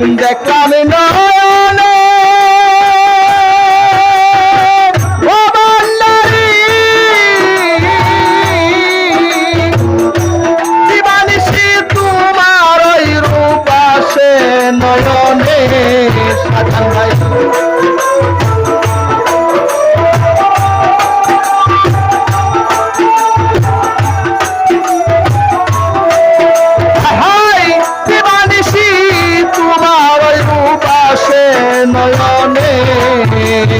দেখলাম না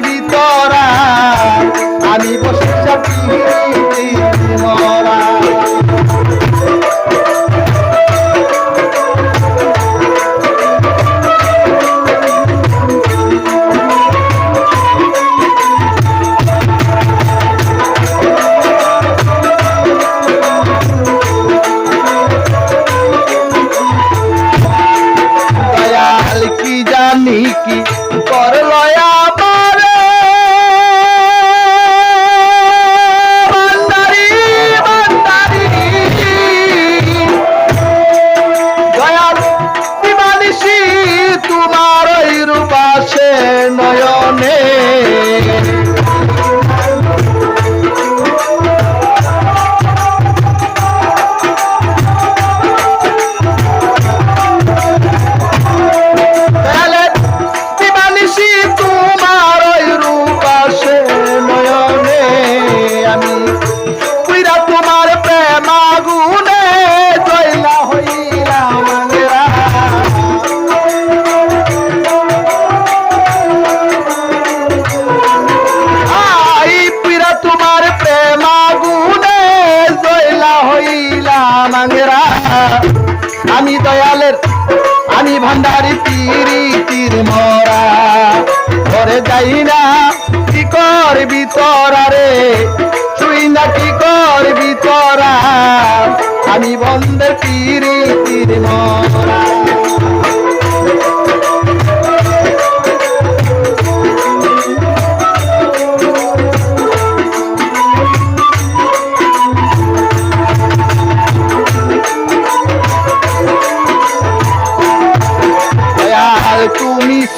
ভিতর দয়ালের আনি ভান্ডারি তিরি তীর মরা। ঘরে যাই না, কি করবি তোরা রে? তুই না, কি কর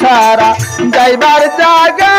সারা যাইবার জাগা